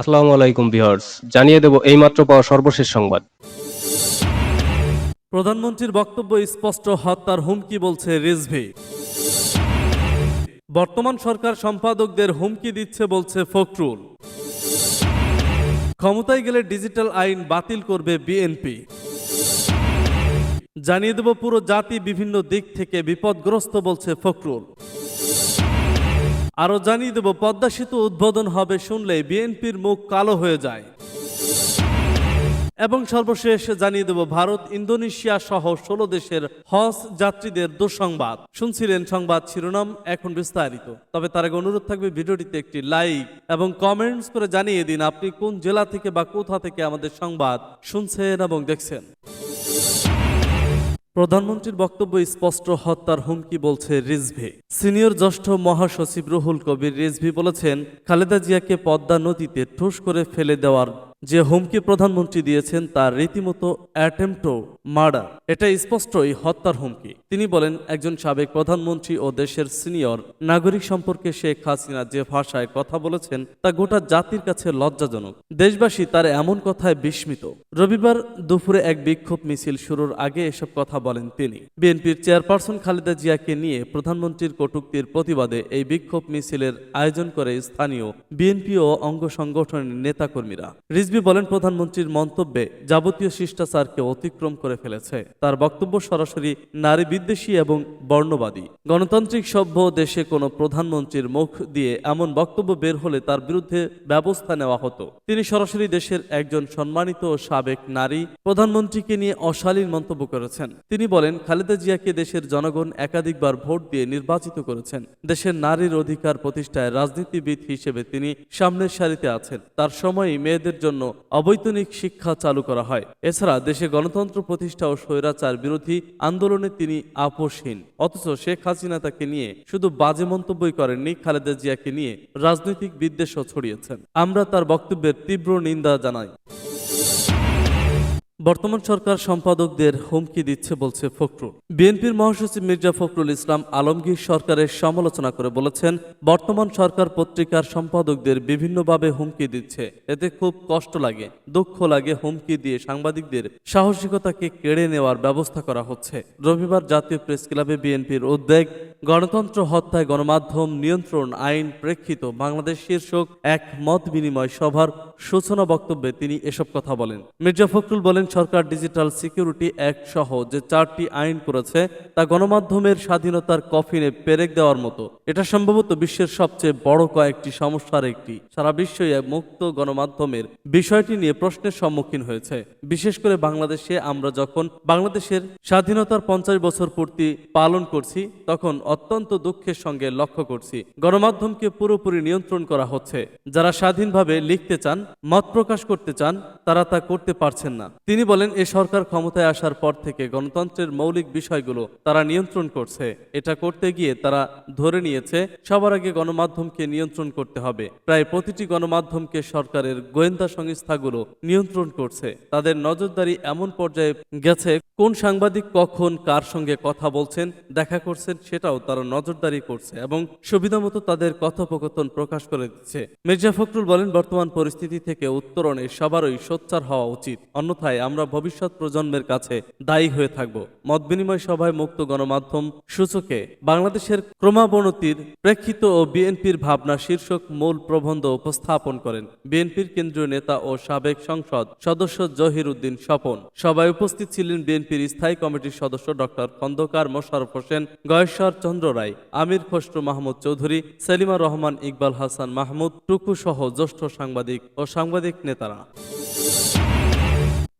আসসালামু আলাইকুম ভিউয়ার্স, জানিয়ে দেব এইমাত্র পাওয়া সর্বশেষ সংবাদ। প্রধানমন্ত্রীর বক্তব্য স্পষ্ট, হত্যার হুমকি বলছে রিজভি। বর্তমান সরকার সম্পাদকদের হুমকি দিচ্ছে বলছে ফখরুল। ক্ষমতায় গেলে ডিজিটাল আইন বাতিল করবে বিএনপি। জানিয়ে দেব পুরো জাতি বিভিন্ন দিক থেকে বিপদগ্রস্ত বলছে ফখরুল। আরও জানিয়ে দেব, পদ্মা সেতু উদ্বোধন হবে শুনলে বিএনপির মুখ কালো হয়ে যায়। এবং সর্বশেষ জানিয়ে দেব, ভারত ইন্দোনেশিয়া সহ ষোলো দেশের হজ যাত্রীদের দুঃসংবাদ। শুনছিলেন সংবাদ শিরোনাম, এখন বিস্তারিত। তবে তার আগে অনুরোধ থাকবে ভিডিওটিতে একটি লাইক এবং কমেন্টস করে জানিয়ে দিন আপনি কোন জেলা থেকে বা কোথা থেকে আমাদের সংবাদ শুনছেন এবং দেখছেন। প্রধানমন্ত্রীর বক্তব্য স্পষ্ট, হত্যার হুমকি বলছে রিজভি। সিনিয়র জ্যেষ্ঠ মহাসচিব রুহুল কবির রিজভি বলেছেন, খালেদা জিয়াকে পদ্মা নদীতে ঠুস করে ফেলে দেওয়ার যে হুমকি প্রধানমন্ত্রী দিয়েছেন তার রীতিমতো অ্যাটেম্পটো মার্ডার। এটা স্পষ্টই হত্যার হুমকি। তিনি বলেন, একজন সাবেক প্রধানমন্ত্রী ও দেশের সিনিয়র নাগরিক সম্পর্কে শেখ হাসিনা যে ভাষায় কথা বলেছেন, তা গোটা জাতির কাছে লজ্জাজনক। দেশবাসী তার এমন কথায় বিস্মিত। রবিবার দুপুরে এক বিক্ষোভ মিছিল শুরুর আগে এসব কথা বলেন তিনি। বিএনপির চেয়ারপারসন খালেদা জিয়াকে নিয়ে প্রধানমন্ত্রীর কটূক্তির প্রতিবাদে এই বিক্ষোভ মিছিলের আয়োজন করে স্থানীয় বিএনপি ও অঙ্গ সংগঠনের নেতাকর্মীরা। রিজবি বলেন প্রধানমন্ত্রীর মন্তব্যে যাবতীয় শিষ্টাচারকে অতিক্রম করে ফেলেছে। তার বক্তব্য সরাসরি নারী বিদ্বেষী এবং বর্ণবাদী। গণতান্ত্রিক সভ্য দেশে কোনো প্রধানমন্ত্রীর মুখ দিয়ে এমন বক্তব্য বের হলে তার বিরুদ্ধে ব্যবস্থা নেওয়া হতো। তিনি সরাসরি দেশের একজন সম্মানিত ও সাবেক নারী প্রধানমন্ত্রীকে নিয়ে অশালীন মন্তব্য করেছেন। তিনি বলেন, খালেদা জিয়াকে দেশের জনগণ একাধিকবার ভোট দিয়ে নির্বাচিত করেছেন। দেশের নারীর অধিকার প্রতিষ্ঠায় রাজনীতিবিদ হিসেবে তিনি সামনের সারিতে আছেন। তার সময়ই মেয়েদের জন্য অবৈতনিক শিক্ষা চালু করা হয়। এছাড়া দেশে গণতন্ত্র প্রতিষ্ঠা ও স্বৈরাচার বিরোধী আন্দোলনে তিনি আপোষহীন। অথচ শেখ হাসিনা তাকে নিয়ে শুধু বাজে মন্তব্যই করেননি, খালেদা জিয়াকে নিয়ে রাজনৈতিক বিদ্বেষও ছড়িয়েছেন। আমরা তার বক্তব্যের তীব্র নিন্দা জানাই। বর্তমান সরকার সম্পাদকদের হুমকি দিচ্ছে বলছে ফখরুল। বিএনপির মহাসচিব মির্জা ফখরুল ইসলাম আলমগীর সরকারের সমালোচনা করে বলেছেন, বর্তমান সরকার পত্রিকার সম্পাদকদের বিভিন্নভাবে হুমকি দিচ্ছে। এতে খুব কষ্ট লাগে, দুঃখ লাগে হুমকি দিয়ে সাংবাদিকদের সাহসিকতাকে কেড়ে নেওয়ার ব্যবস্থা করা হচ্ছে। রবিবার জাতীয় প্রেস ক্লাবে বিএনপির উদ্বেগ গণতন্ত্র হত্যায় গণমাধ্যম নিয়ন্ত্রণ আইন প্রেক্ষিত বাংলাদেশ শীর্ষক এক মত বিনিময় সভার সূচনা বক্তব্যে তিনি এসব কথা বলেন। মির্জা ফখরুল বলেন, সরকার ডিজিটাল সিকিউরিটি অ্যাক্ট সহ যে চারটি আইন করেছে, তা গণমাধ্যমের স্বাধীনতার কফিনে পেরেক দেওয়ার মতো। এটা সম্ভবত বিশ্বের সবচেয়ে বড় কয়েকটি সমস্যার একটি। সারা বিশ্বই মুক্ত গণমাধ্যমের বিষয়টি নিয়ে প্রশ্নের সম্মুখীন হয়েছে। বিশেষ করে বাংলাদেশে আমরা যখন বাংলাদেশের স্বাধীনতার পঞ্চাশ বছর পূর্তি পালন করছি, তখন অত্যন্ত দুঃখের সঙ্গে লক্ষ্য করছি। গণমাধ্যমকে পুরোপুরি নিয়ন্ত্রণ করা হচ্ছে। যারা স্বাধীনভাবে লিখতে চান, মত প্রকাশ করতে চান, তারা তা করতে পারছেন না। তিনি বলেন, এ সরকার ক্ষমতায় আসার পর থেকে গণতন্ত্রের মৌলিক বিষয়গুলো তারা নিয়ন্ত্রণ করছে। এটা করতে গিয়ে তারা ধরে নিয়েছে, সবার আগে গণমাধ্যমকে নিয়ন্ত্রণ করতে হবে। প্রায় প্রতিটি গণমাধ্যমকে সরকারের গোয়েন্দা সংস্থাগুলো নিয়ন্ত্রণ করছে। তাদের নজরদারি এমন পর্যায়ে গেছে, কোন সাংবাদিক কখন কার সঙ্গে কথা বলছেন, দেখা করছেন সেটাও তারা নজরদারি করছে এবং সুবিধামতো তাদের কথোপকথন প্রকাশ করে দিচ্ছে। মির্জা ফখরুল বলেন, বর্তমান পরিস্থিতি থেকে উত্তরণে সবারই সোচ্চার হওয়া উচিত। অন্যথায় আমরা ভবিষ্যৎ প্রজন্মের কাছে দায়ী হয়ে থাকব। মত বিনিময় সভায় মুক্ত গণমাধ্যম সূচকে। বাংলাদেশের ক্রমাবনতির প্রেক্ষিত ও বিএনপির ভাবনা শীর্ষক মূল প্রবন্ধ উপস্থাপন করেন। বিএনপির কেন্দ্রীয় নেতা ও সাবেক সংসদ সদস্য জহির উদ্দিন স্বপন। সভায় উপস্থিত ছিলেন বিএনপির স্থায়ী কমিটির সদস্য ডক্টর খন্দকার মোশারফ হোসেন, গয়েশ্বর চন্দ্র রায়, আমির খসরু মাহমুদ চৌধুরী, সেলিমা রহমান ইকবাল হাসান মাহমুদ, টুকু সহ জ্যেষ্ঠ সাংবাদিক ও সাংবাদিক নেতারা।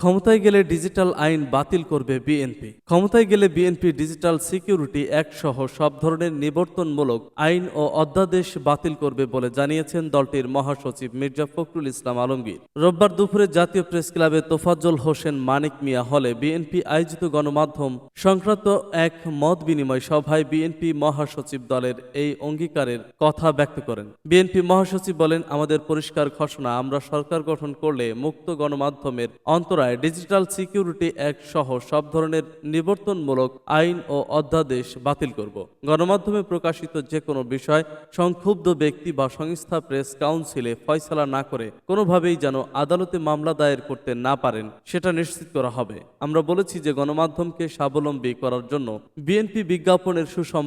ক্ষমতায় গেলে ডিজিটাল আইন বাতিল করবে বিএনপি। ক্ষমতায় গেলে বিএনপি ডিজিটাল সিকিউরিটি অ্যাক্ট সহ সব ধরনের নিবর্তনমূলক আইন ও অধ্যাদেশ বাতিল করবে বলে জানিয়েছেন দলটির মহাসচিব মির্জা ফখরুল ইসলাম আলমগীর। রোববার দুপুরে জাতীয় প্রেস ক্লাবে তোফাজ্জল হোসেন, মানিক মিয়া হলে বিএনপি আয়োজিত গণমাধ্যম সংক্রান্ত এক মত বিনিময় সভায় বিএনপি মহাসচিব দলের এই অঙ্গীকারের কথা ব্যক্ত করেন। বিএনপি মহাসচিব বলেন, আমাদের পরিষ্কার ঘোষণা, আমরা সরকার গঠন করলে মুক্ত গণমাধ্যমের অন্তরায় অন্তরায় ডিজিটাল সিকিউরিটি অ্যাক্ট সহ সব ধরনের নিবর্তনমূলক আইন ও অধ্যাদেশ বাতিল করব। গণমাধ্যমে প্রকাশিত যে কোনো বিষয় সংক্ষুব্ধ ব্যক্তি বা সংস্থা প্রেস কাউন্সিলে ফয়সালা না করে কোনোভাবেই যেন আদালতে মামলা দায়ের করতে না পারেন, সেটা নিশ্চিত করা হবে। আমরা বলেছি যে গণমাধ্যমকে স্বাবলম্বী করার জন্য বিএনপি বিজ্ঞাপনের সুষম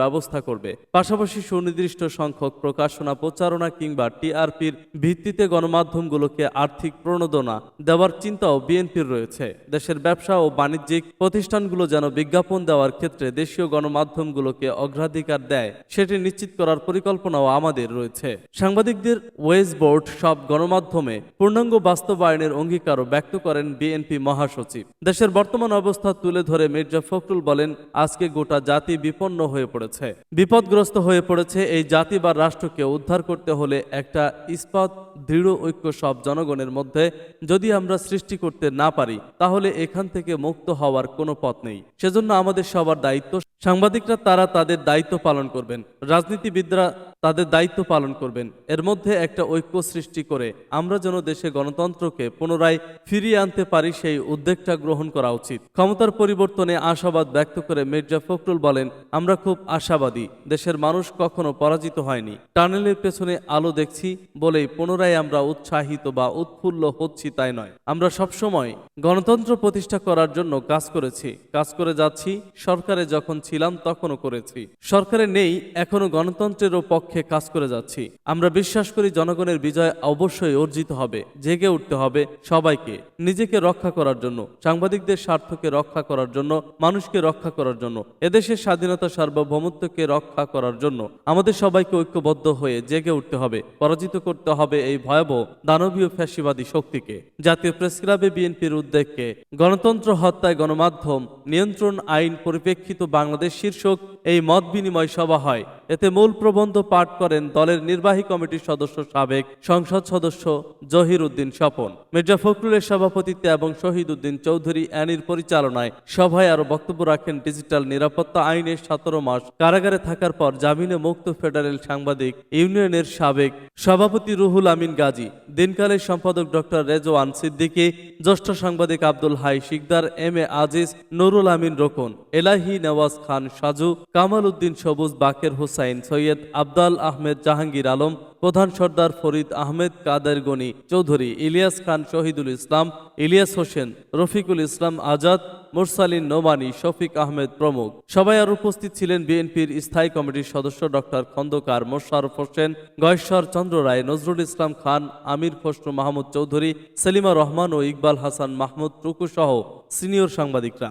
ব্যবস্থা করবে। পাশাপাশি সুনির্দিষ্ট সংখ্যক প্রকাশনা, প্রচারণা কিংবা টিআরপির ভিত্তিতে গণমাধ্যমগুলোকে আর্থিক প্রণোদনা দেওয়ার চিন্তাও বিএনপির রয়েছে। দেশের ব্যবসা ও বাণিজ্যিক প্রতিষ্ঠানগুলো যেন বিজ্ঞাপন দেওয়ার ক্ষেত্রে দেশীয় গণমাধ্যমগুলোকে অগ্রাধিকার দেয়, সেটি নিশ্চিত করার পরিকল্পনাও আমাদের রয়েছে। সাংবাদিকদের ওয়েজ বোর্ড সব গণমাধ্যমে পূর্ণাঙ্গ বাস্তবায়নের অঙ্গীকারও ব্যক্ত করেন বিএনপি মহাসচিব। দেশের বর্তমান অবস্থা তুলে ধরে মির্জা ফখরুল বলেন, আজকে গোটা জাতি বিপন্ন হয়ে পড়েছে। বিপদগ্রস্ত হয়ে পড়েছে এই জাতি বা রাষ্ট্রকে উদ্ধার করতে হলে একটা ইস্পাত দৃঢ় ঐক্য সব জনগণের মধ্যে যদি আমরা সৃষ্টি করতে না পারি, তাহলে এখান থেকে মুক্ত হওয়ার কোনো পথ নেই। সেজন্য আমাদের সবার দায়িত্ব সাংবাদিকরা তারা তাদের দায়িত্ব পালন করবেন। রাজনীতিবিদরা তাদের দায়িত্ব পালন করবেন। এর মধ্যে একটা ঐক্য সৃষ্টি করে আমরা যেন দেশে গণতন্ত্রকে পুনরায় ফিরিয়ে আনতে পারি সেই উদ্যোগটা গ্রহণ করা উচিত। ক্ষমতার পরিবর্তনে আশাবাদ ব্যক্ত করে মির্জা ফখরুল বলেন, আমরা খুব আশাবাদী, দেশের মানুষ কখনো পরাজিত হয়নি। টানেলের পেছনে আলো দেখছি বলেই পুনরায় আমরা উৎসাহিত বা উৎফুল্ল হচ্ছি তাই নয়। আমরা সবসময় গণতন্ত্র প্রতিষ্ঠা করার জন্য কাজ করেছি। কাজ করে যাচ্ছি, সরকারে যখন ছিলাম তখনও করেছি। সরকারে নেই, এখনও গণতন্ত্রেরও পক্ষে কাজ করে যাচ্ছি। আমরা বিশ্বাস করি জনগণের বিজয় অবশ্যই অর্জিত হবে, জেগে উঠতে হবে সবাইকে, নিজেকে রক্ষা করার জন্য, সাংবাদিকদের স্বার্থকে রক্ষা করার জন্য, মানুষকে রক্ষা করার জন্য, এদেশের স্বাধীনতা সার্বভৌমত্বকে রক্ষা করার জন্য, আমাদের সবাইকে ঐক্যবদ্ধ হয়ে জেগে উঠতে হবে, পরাজিত করতে হবে এই ভয়াবহ দানবীয় ফ্যাসিবাদী শক্তিকে। জাতীয় প্রেস ক্লাবে বিএনপির উদ্যোগকে, গণতন্ত্র হত্যায় গণমাধ্যম, নিয়ন্ত্রণ আইন পরিপ্রেক্ষিত বাংলাদেশ শীর্ষক এই মত বিনিময় সভা হয়। এতে মূল প্রবন্ধ পাঠ করেন দলের নির্বাহী কমিটির সদস্য সাবেক সংসদ সদস্য জহির উদ্দিন স্বপন। মির্জা ফখরুলের সভাপতিত্বে এবং শহীদ উদ্দিন চৌধুরী অ্যানির পরিচালনায় সভায় আরও বক্তব্য রাখেন ডিজিটাল নিরাপত্তা আইনের সতেরো মাস কারাগারে থাকার পর জামিনে মুক্ত ফেডারেল সাংবাদিক ইউনিয়নের সাবেক সভাপতি রুহুল আমিন গাজী, দিনকালের সম্পাদক ডক্টর রেজওয়ান সিদ্দিকী, জ্যেষ্ঠ সাংবাদিক আব্দুল হাই শিকদার, এম এ আজিজ, নুরুল আমিন রোকন, এলাহি নওয়াজ খান সাজু, কামাল উদ্দিন সবুজ, বাকের হুসাইন সৈয়দ, আবদাল আহমেদ জাহাঙ্গীর আলম, প্রধান সর্দার ফরিদ আহমেদ কাদের গনি চৌধুরী ইলিয়াস খান শহীদুল ইসলাম, ইলিয়াস হোসেন রফিকুল ইসলাম আজাদ, মুরসালিন নোমানি শফিক আহমেদ প্রমুখ। সবাই আর উপস্থিত ছিলেন বিএনপির স্থায়ী কমিটির সদস্য ডক্টর খন্দকার মোশারফ হোসেন, গয়েশ্বর চন্দ্র রায়, নজরুল ইসলাম খান, আমির খসরু মাহমুদ চৌধুরী, সেলিমা রহমান ও ইকবাল হাসান মাহমুদ টুকু সহ সিনিয়র সাংবাদিকরা।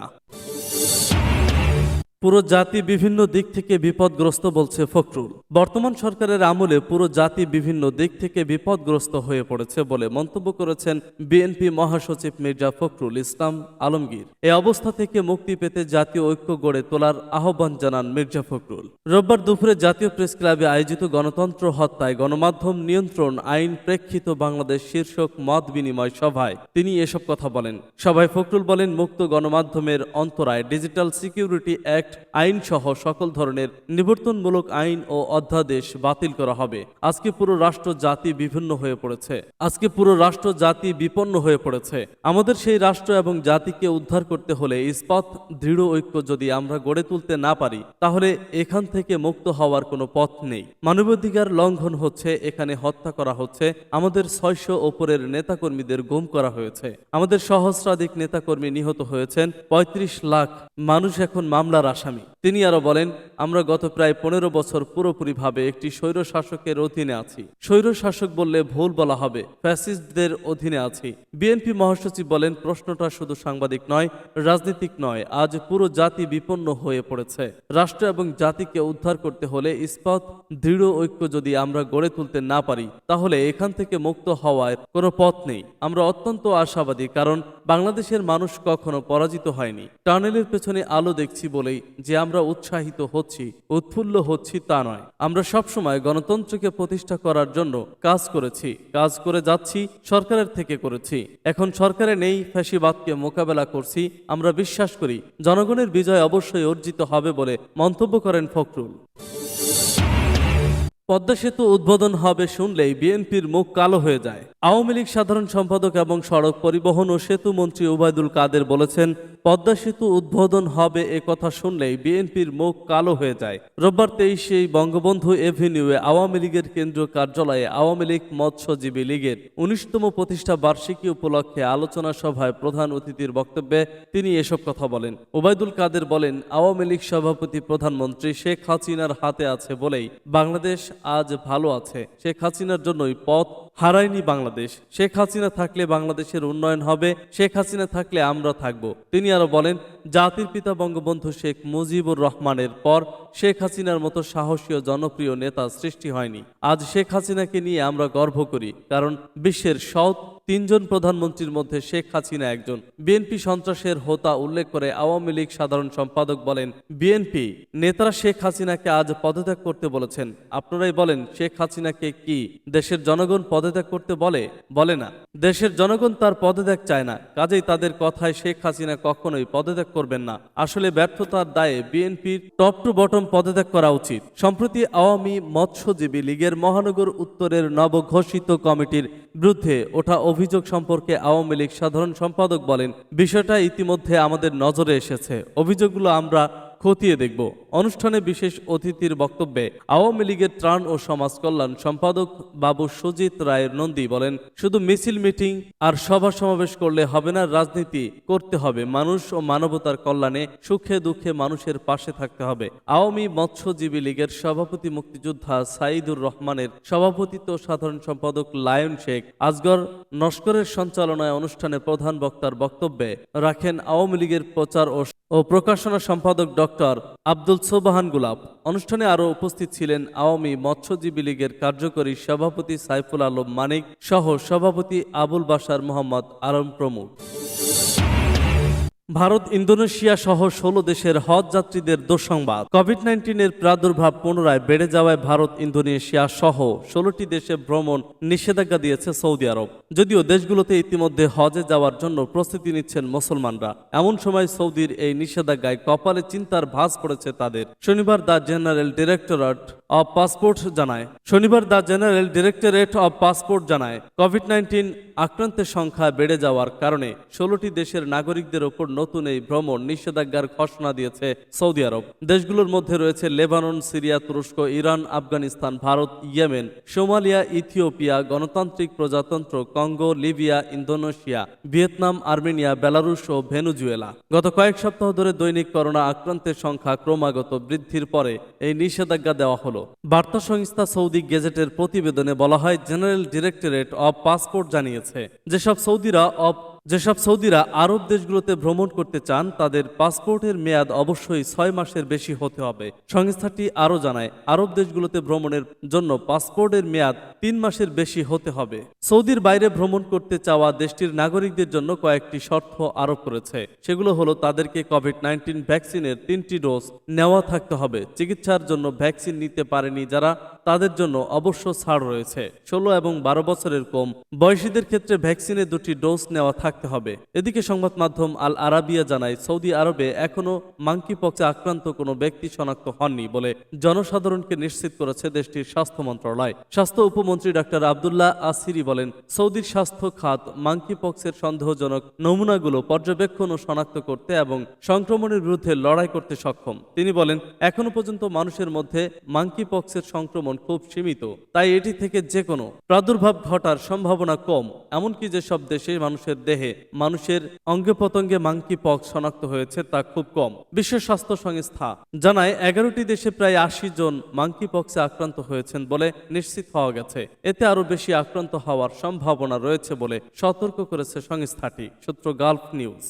পুরো জাতি বিভিন্ন দিক থেকে বিপদগ্রস্ত বলছে ফখরুল। বর্তমান সরকারের আমলে পুরো জাতি বিভিন্ন দিক থেকে বিপদগ্রস্ত হয়ে পড়েছে বলে মন্তব্য করেছেন বিএনপি মহাসচিব মির্জা ফখরুল ইসলাম আলমগীর। এই অবস্থা থেকে মুক্তি পেতে জাতীয় ঐক্য গড়ে তোলার আহ্বান জানান মির্জা ফখরুল। রোববার দুপুরে জাতীয় প্রেস ক্লাবে আয়োজিত গণতন্ত্র হত্যায় গণমাধ্যম নিয়ন্ত্রণ আইন প্রেক্ষিত বাংলাদেশ শীর্ষক মত বিনিময় সভায় তিনি এসব কথা বলেন। সভায় ফখরুল বলেন, মুক্ত গণমাধ্যমের অন্তরায় ডিজিটাল সিকিউরিটি অ্যাক্ট আইন সহ সকল ধরনের নিবর্তনমূলক আইন ও অধ্যাদেশ বাতিল করা হবে। আজকে পুরো রাষ্ট্র জাতি বিভিন্ন হয়ে পড়েছে। আজকে পুরো রাষ্ট্র জাতি বিপন্ন হয়ে পড়েছে। আমাদের সেই রাষ্ট্র এবং জাতিকে উদ্ধার করতে হলে ইস্পাত, দৃঢ় ঐক্য যদি আমরা গড়ে তুলতে না পারি, তাহলে এখান থেকে মুক্ত হওয়ার কোনো পথ নেই। মানবাধিকার লঙ্ঘন হচ্ছে, এখানে হত্যা করা হচ্ছে। আমাদের ছয়শো ওপরের নেতাকর্মীদের গুম করা হয়েছে। আমাদের সহস্রাধিক নেতাকর্মী নিহত হয়েছেন। ৩৫ লাখ মানুষ এখন মামলার আসামি তিনি আরও বলেন, আমরা গত প্রায় পনেরো বছর পুরোপুরিভাবে একটি স্বৈর শাসকের অধীনে আছি। স্বৈর শাসক বললে ভুল বলা হবে, ফ্যাসিস্টদের অধীনে আছি। বিএনপি মহাসচিব বলেন, প্রশ্নটা শুধু সাংবাদিক নয়, রাজনীতিক নয়, আজ পুরো জাতি বিপন্ন হয়ে পড়েছে। রাষ্ট্র এবং জাতিকে উদ্ধার করতে হলে ইস্পাত, দৃঢ় ঐক্য যদি আমরা গড়ে তুলতে না পারি, তাহলে এখান থেকে মুক্ত হওয়ার কোনো পথ নেই। আমরা অত্যন্ত আশাবাদী, কারণ বাংলাদেশের মানুষ কখনো পরাজিত হয়নি। টানেলের পেছনে আলো দেখছি বলেই যে আমরা উৎসাহিত হচ্ছি, উৎফুল্ল হচ্ছি তা নয়। আমরা সবসময় গণতন্ত্রকে প্রতিষ্ঠা করার জন্য কাজ করেছি, কাজ করে যাচ্ছি, সরকারের থেকে করেছি। এখন সরকারে নেই, ফ্যাসিবাদকে মোকাবেলা করছি, আমরা বিশ্বাস করি, জনগণের বিজয় অবশ্যই অর্জিত হবে বলে মন্তব্য করেন ফখরুল। পদ্মা সেতু উদ্বোধন হবে শুনলেই বিএনপির মুখ কালো হয়ে যায়। আওয়ামী লীগ সাধারণ সম্পাদক এবং সড়ক পরিবহন ও সেতু মন্ত্রী ওবায়দুল কাদের বলেছেন, পদ্মা সেতু উদ্বোধন হবে এ কথা শুনলেই বিএনপির মুখ কালো হয়ে যায়। রোববার তেইশেই বঙ্গবন্ধু এভিনিউয়ে আওয়ামী লীগের কেন্দ্রীয় কার্যালয়ে আওয়ামী লীগ মৎস্যজীবী লীগের উনিশতম প্রতিষ্ঠা বার্ষিকী উপলক্ষে আলোচনা সভায় প্রধান অতিথির বক্তব্যে তিনি এসব কথা বলেন। ওবায়দুল কাদের বলেন, আওয়ামী লীগ সভাপতি প্রধানমন্ত্রী শেখ হাসিনার হাতে আছে বলেই বাংলাদেশ আজ ভালো আছে। শেখ হাসিনার জন্যই পথ হারায়নি বাংলাদেশ। শেখ হাসিনা থাকলে বাংলাদেশের উন্নয়ন হবে, শেখ হাসিনা থাকলে আমরা থাকব। তিনি আরও বলেন, জাতির পিতা বঙ্গবন্ধু শেখ মুজিবুর রহমানের পর শেখ হাসিনার মতো সাহসী ও জনপ্রিয় নেতা সৃষ্টি হয়নি। আজ শেখ হাসিনাকে নিয়ে আমরা গর্ব করি, কারণ বিশ্বের সৎ তিনজন প্রধানমন্ত্রীর মধ্যে শেখ হাসিনা একজন। বিএনপি সন্ত্রাসের হোতা উল্লেখ করে আওয়ামী লীগ সাধারণ সম্পাদক বলেন, বিএনপি নেতারা শেখ হাসিনাকে আজ পদত্যাগ করতে বলেছেন। আপনারাই বলেন, শেখ হাসিনাকে কি দেশের জনগণ পদত্যাগ করতে বলে বলে না। দেশের জনগণ তার পদত্যাগ চায় না। কাজেই তাদের কথায় শেখ হাসিনা কখনোই পদত্যাগ করবেন না। আসলে ব্যর্থতার দায়ে বিএনপির টপ টু বটম পদত্যাগ করা উচিত। সম্প্রতি আওয়ামী মৎস্যজীবী লীগের মহানগর উত্তরের নবঘোষিত কমিটির বিরুদ্ধে ওঠা অভিযোগ সম্পর্কে আওয়ামী লীগ সাধারণ সম্পাদক বলেন, বিষয়টা ইতিমধ্যে আমাদের নজরে এসেছে। অভিযোগগুলো আমরা খতিয়ে দেখব। অনুষ্ঠানে বিশেষ অতিথির বক্তব্যে আওয়ামী লীগের ত্রাণ ও সমাজ কল্যাণ সম্পাদক বাবু সুজিত রায়ের নন্দী বলেন, শুধু মিছিল, মিটিং আর সভা সমাবেশ করলে হবে না, রাজনীতি করতে হবে। মানুষ ও মানবতার কল্যাণে সুখে দুঃখে মানুষের পাশে থাকতে হবে। আওয়ামী মৎস্যজীবী লীগের সভাপতি মুক্তিযোদ্ধা সাইদুর রহমানের সভাপতিত্ব সাধারণ সম্পাদক লায়ন শেখ আজগর নস্করের সঞ্চালনায় অনুষ্ঠানে প্রধান বক্তার বক্তব্যে রাখেন আওয়ামী লীগের প্রচার ও ও প্রকাশনা সম্পাদক ডক্টর আব্দুল সোবাহান গুলাব। অনুষ্ঠানে আরও উপস্থিত ছিলেন আওয়ামী মৎস্যজীবী লীগের কার্যকরী সভাপতি সাইফুল আলম মানিক সহ সভাপতি আবুল বাসার মোহাম্মদ আলম প্রমুখ। ভারত, ইন্দোনেশিয়া সহ ষোলো দেশের হজ যাত্রীদের দুঃসংবাদ। কোভিড নাইন্টিনের প্রাদুর্ভাব পুনরায় বেড়ে যাওয়ায় ভারত, ইন্দোনেশিয়া সহ ষোলোটি দেশে ভ্রমণ নিষেধাজ্ঞা দিয়েছে সৌদি আরব। যদিও দেশগুলোতে ইতিমধ্যে হজে যাওয়ার জন্য প্রস্তুতি নিচ্ছেন মুসলমানরা। এমন সময় সৌদির এই নিষেধাজ্ঞায় কপালে চিন্তার ভাঁজ পড়েছে তাদের। শনিবার the general directorate of passport জানায়। শনিবার the general directorate of passport জানায় কোভিড নাইন্টিন আক্রান্তের সংখ্যা বেড়ে যাওয়ার কারণে ষোলোটি দেশের নাগরিকদের ওপর নতুন এই ভ্রমণ নিষেধাজ্ঞার ঘোষণা দিয়েছে সৌদি আরব। দেশগুলোর মধ্যে রয়েছে লেবানন, সিরিয়া, তুরস্ক, Iran, Afghanistan, Bharat, Yemen, Somalia, Ethiopia, গণতান্ত্রিক প্রজাতন্ত্র Congo, Libya, Indonesia, Vietnam, Armenia, Belarus ও ভেনুজুয়েলা। গত কয়েক সপ্তাহ ধরে দৈনিক করোনা আক্রান্তের সংখ্যা ক্রমাগত বৃদ্ধির পরে এই নিষেধাজ্ঞা দেওয়া হলো। বার্তা সংস্থা সৌদি গেজেটের প্রতিবেদনে বলা হয়, জেনারেল ডিরেক্টরেট অব পাসপোর্ট জানিয়েছে যেসব সৌদিরা অব যেসব সৌদিরা আরব দেশগুলোতে ভ্রমণ করতে চান, তাদের পাসপোর্টের মেয়াদ অবশ্যই ছয় মাসের বেশি হতে হবে। সংস্থাটি আরও জানায়, আরব দেশগুলোতে ভ্রমণের জন্য পাসপোর্টের মেয়াদ তিন মাসের বেশি হতে হবে। সৌদির বাইরে ভ্রমণ করতে চাওয়া দেশটির নাগরিকদের জন্য কয়েকটি শর্ত আরোপ করেছে। সেগুলো হলো, তাদেরকে কোভিড নাইন্টিন ভ্যাকসিনের তিনটি ডোজ নেওয়া থাকতে হবে। চিকিৎসার জন্য ভ্যাকসিন নিতে পারেনি যারা, তাদের জন্য অবশ্য ছাড় রয়েছে। ষোলো এবং বারো বছরের কম বয়সীদের ক্ষেত্রে ভ্যাকসিনের দুটি ডোজ নেওয়া থাকতে হবে। এদিকে সংবাদ মাধ্যম আল আরাবিয়া জানায়, সৌদি আরবে এখনও মাঙ্কি পক্সে আক্রান্ত কোনো ব্যক্তি শনাক্ত হননি বলে জনসাধারণকে নিশ্চিত করেছে দেশটির স্বাস্থ্য মন্ত্রণালয়। স্বাস্থ্য উপমন্ত্রী ডাক্তার আবদুল্লাহ আসিরি বলেন, সৌদির স্বাস্থ্য খাত মাঙ্কি পক্সের সন্দেহজনক নমুনাগুলো পর্যবেক্ষণ ও শনাক্ত করতে এবং সংক্রমণের বিরুদ্ধে লড়াই করতে সক্ষম। তিনি বলেন, এখনও পর্যন্ত মানুষের মধ্যে মাঙ্কি পক্সের সংক্রমণ খুব সীমিত, তাই এটি থেকে যে কোনো প্রাদুর্ভাব ঘটার সম্ভাবনা কম। এমনকি যেসব দেশে মানুষের দেহে মানুষের অঙ্গে প্রত্যঙ্গে মাংকি পক্স শনাক্ত হয়েছে তা খুব কম। বিশ্ব স্বাস্থ্য সংস্থা জানায় এগারোটি দেশে প্রায় আশি জন মাংকি পক্সে আক্রান্ত হয়েছেন বলে নিশ্চিত হওয়া গেছে। এতে আরও বেশি আক্রান্ত হওয়ার সম্ভাবনা রয়েছে বলে সতর্ক করেছে সংস্থাটি। সূত্র গালফ নিউজ।